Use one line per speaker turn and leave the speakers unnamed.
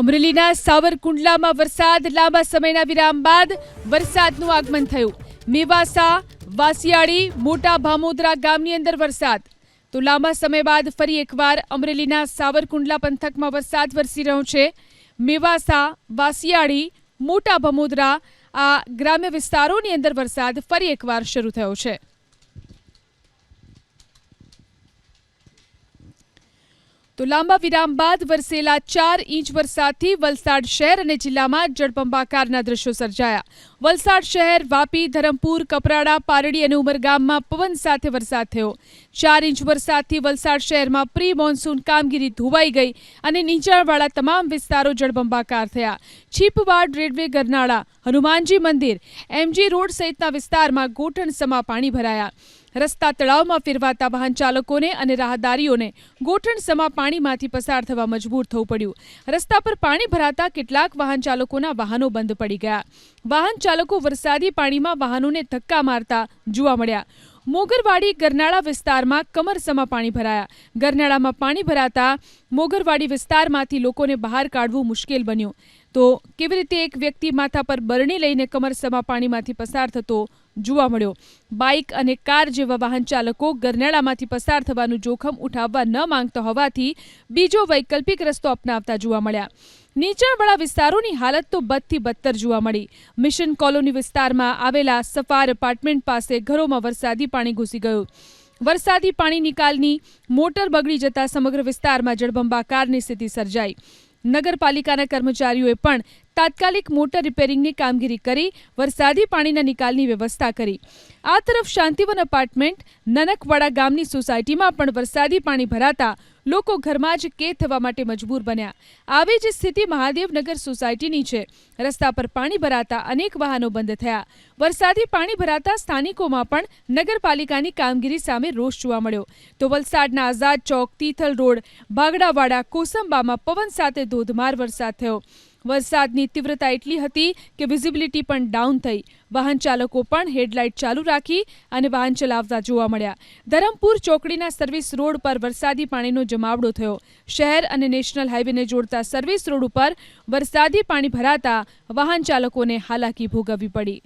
અમરેલીના સાવરકુંડલામાં વરસાદ, લાંબા સમયના વિરામ બાદ વરસાદનું આગમન થયું. મેવાસા, વાસિયાળી, મોટા ભામોદરા ગામની અંદર વરસાદ. તો લાંબા સમય બાદ ફરી એકવાર અમરેલીના સાવરકુંડલા પંથકમાં વરસાદ વરસી રહ્યો છે. મેવાસા, વાસિયાળી, મોટા ભમોદરા આ ગ્રામ્ય વિસ્તારોની અંદર વરસાદ ફરી એકવાર શરૂ થયો છે. તો લાંબા વિરામ બાદ વરસેલા ચાર ઇંચ વરસાદથી વલસાડ શહેર અને જિલ્લામાં જળબંબાકારના દ્રશ્યો સર્જાયા. વલસાડ શહેર, વાપી, ધરમપુર, કપરાડા, પારડી અને ઉમરગામમાં પવન સાથે વરસાદ થયો. ચાર ઇંચ વરસાદથી વલસાડ શહેરમાં પ્રી મોન્સૂન કામગીરી ધોવાઈ ગઈ અને નીચાણવાળા તમામ વિસ્તારો જળબંબાકાર થયા. છીપવાડ રેલવે ગરનાળા, હનુમાનજી મંદિર, એમજી રોડ સહિતના વિસ્તારમાં ગોઠણસમા પાણી ભરાયા. રસ્તા તળાવમાં ફેરવાતા વાહન ચાલકોને અને રાહદારીઓને ગોઠણ સમા પાણીમાંથી પસાર થવા મજબૂર થવું પડ્યું. રસ્તા પર પાણી ભરાતા કેટલાક વાહન ચાલકોના વાહનો બંધ પડી ગયા. વાહન ચાલકો વરસાદી પાણીમાં વાહનોને ધક્કા મારતા જોવા મળ્યા. મોગરવાડી ગરનાળા વિસ્તારમાં કમરસમા પાણી ભરાયા. ગરનાળામાં પાણી ભરાતા મોગરવાડી વિસ્તારમાંથી લોકોને બહાર કાઢવું મુશ્કેલ બન્યું. તો કેવી રીતે એક વ્યક્તિ માથા પર બરણી લઈને કમરસમા પાણીમાંથી પસાર થતો જોવા મળ્યો? બાઇક અને કાર જેવા વાહન ચાલકો ગરનાળામાંથી પસાર થવાનું જોખમ ઉઠાવવા ન માંગતા હોવાથી બીજો વૈકલ્પિક રસ્તો અપનાવતા જોવા મળ્યા. નીચાણવાળા વિસ્તારોની હાલત તો બદથી બદતર જોવા મળી. મિશન કોલોની વિસ્તારમાં આવેલા સફાર એપાર્ટમેન્ટ પાસે ઘરોમાં વરસાદી પાણી ઘૂસી ગયું. વરસાદી પાણી નિકાલની મોટર બગડી જતા સમગ્ર વિસ્તારમાં જળબંબાકારની સ્થિતિ સર્જાઈ. નગરપાલિકાના કર્મચારીઓએ પણ તાત્કાલિક મોટર રિપેરિંગની કામગીરી કરી, વરસાદી પાણીના નિકાલની વ્યવસ્થા કરી. આ તરફ શાંતિવન અપાર્ટમેન્ટ, નનકવાડા ગામની સોસાયટીમાં પણ વરસાદી પાણી ભરાતા લોકો ઘરમાં જ કેદ થવા માટે મજબૂર બન્યા. આવી જ સ્થિતિ મહાદેવનગર સોસાયટીની છે. રસ્તા પર પાણી ભરાતા અનેક વાહનો બંધ થયા. વરસાદી પાણી ભરાતા સ્થાનિકોમાં પણ નગરપાલિકાની કામગીરી સામે રોષ જોવા મળ્યો. તો વલસાડના આઝાદ ચોક, તીથલ રોડ, બાગડાવાડા, કોસંબામાં પવન સાથે ધોધમાર વરસાદ થયો. વરસાદની તીવ્રતા એટલી હતી કે વિઝિબિલિટી પણ ડાઉન થઈ. વાહન ચાલકો પણ હેડલાઇટ ચાલુ રાખી અને વાહન ચલાવતા જોવા મળ્યા. ધરમપુર ચોકડીના સર્વિસ રોડ પર વરસાદી પાણીનો જમાવડો થયો. શહેર અને નેશનલ હાઈવેને જોડતા સર્વિસ રોડ ઉપર વરસાદી પાણી ભરાતા વાહન ચાલકોને હાલાકી ભોગવવી પડી.